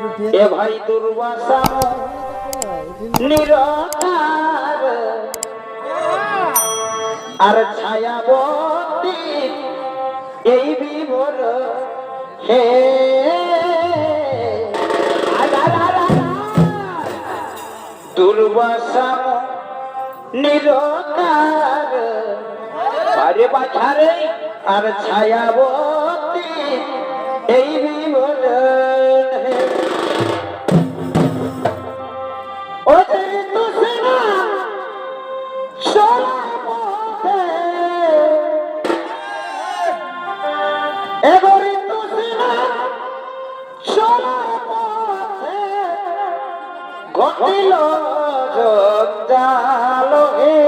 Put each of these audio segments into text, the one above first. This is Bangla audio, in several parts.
এ ভাই দুর্বাসা, নিরকার। আর ছায়াবতী, এই বিভোর হে দুর্বাসা, নিরকার। আরে বাছারে আর ছায়াবতী। ঘটিল জঞ্জাল হে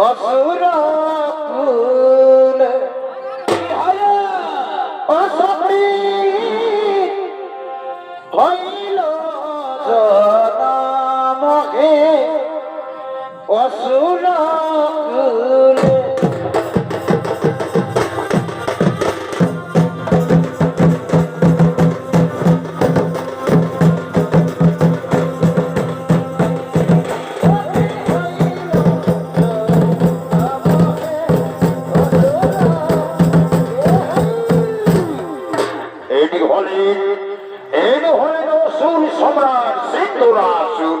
অসুর কুল অসপি এটি হলেন এটি হলেন অসুর সম্রাট সিন্ধুরাসুর